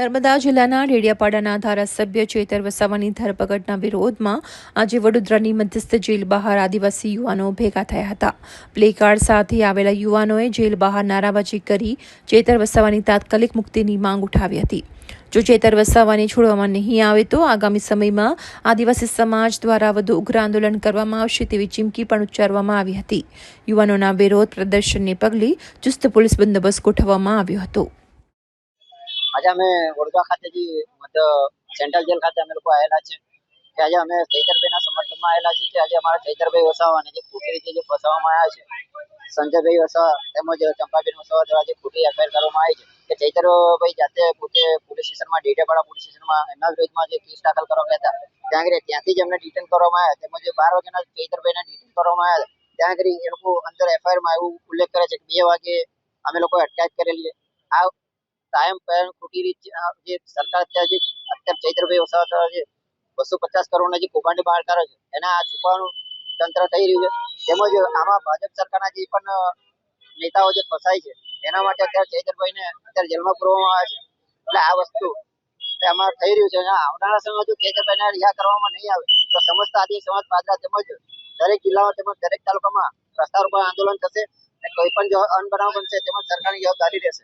નર્મદા જિલ્લાના ડેડિયાપાડાના ધારાસભ્ય ચેતર વસાવાની ધરપકડના વિરોધમાં આજે વડોદરાની મધ્યસ્થ જેલ બહાર આદિવાસી યુવાનો ભેગા થયા હતા. પ્લેકાર્ડ સાથે આવેલા યુવાનોએ જેલ બહાર નારાબાજી કરી ચેતર વસાવાની તાત્કાલિક મુક્તિની માંગ ઉઠાવી હતી. જો ચેતર વસાવાને છોડવામાં નહીં આવે તો આગામી સમયમાં આદિવાસી સમાજ દ્વારા વધુ ઉગ્ર આંદોલન કરવામાં આવશે તેવી ચીમકી પણ ઉચ્ચારવામાં આવી હતી. યુવાનોના વિરોધ પ્રદર્શનને પગલે ચુસ્ત પોલીસ બંદોબસ્ત ગોઠવવામાં આવ્યો હતો. આજે અમે વડોદરા ખાતેથી સેન્ટ્રલ જેલ ખાતે અમે લોકો આવેલા છે કે આજે અમે ચૈતરભાઈના સમર્થનમાં આવેલા છે કે આજે અમારા ચૈતરભાઈ વસાવા અને જે ખોટી રીતે જે ફસાવવામાં આવ્યા છે, સંજયભાઈ વસાવા તેમજ ચંપાબેન વસાવા દ્વારા જે ખોટી એફઆઈઆર કરવામાં આવી છે, કે ચૈતરભાઈ જાતે પોતે પોલીસ સ્ટેશનમાં, ડેડિયાપાડા પોલીસ સ્ટેશનમાં એમના વિરોધમાં જે કેસ દાખલ કરવામાં હતા, ત્યાં આગળ ત્યાંથી જ એમને ડિટેન કરવામાં આવ્યા, તેમજ બાર વાગ્યાના ચૈતરભાઈને ડિટેન કરવામાં આવ્યા ત્યાં આગળ એ લોકો અંદર એફઆઈઆરમાં એવું ઉલ્લેખ કરે છે કે બે વાગે અમે લોકોએ અટકાયત કરેલી છે. આ કાયમ ખોટી રીત જે સરકાર અત્યારે અત્યારે ચૈત્રભાઈ વસાવા જે બસો પચાસ કરોડના જે કૌભાંડી બહાર કાઢે છે, એના આ છુપાવાનું તંત્ર થઈ રહ્યું છે. તેમજ આમાં ભાજપ સરકારના જે પણ નેતાઓ જે ફસાય છે, એના માટે અત્યારે ચૈતરભાઈને અત્યારે જેલમાં પૂરવામાં આવે છે. એટલે આ વસ્તુ અમારે થઈ રહ્યું છે. આવનારા સમયમાં જો ચૈતરભાઈને રિહા કરવામાં નહીં આવે, તો સમસ્ત આદિ સમાજ પાદરા તેમજ દરેક જિલ્લામાં તેમજ દરેક તાલુકામાં રસ્તા ઉપર આંદોલન થશે. અને કોઈ પણ જો અનબનાવ બનશે, તેમજ સરકારની જવાબદારી રહેશે.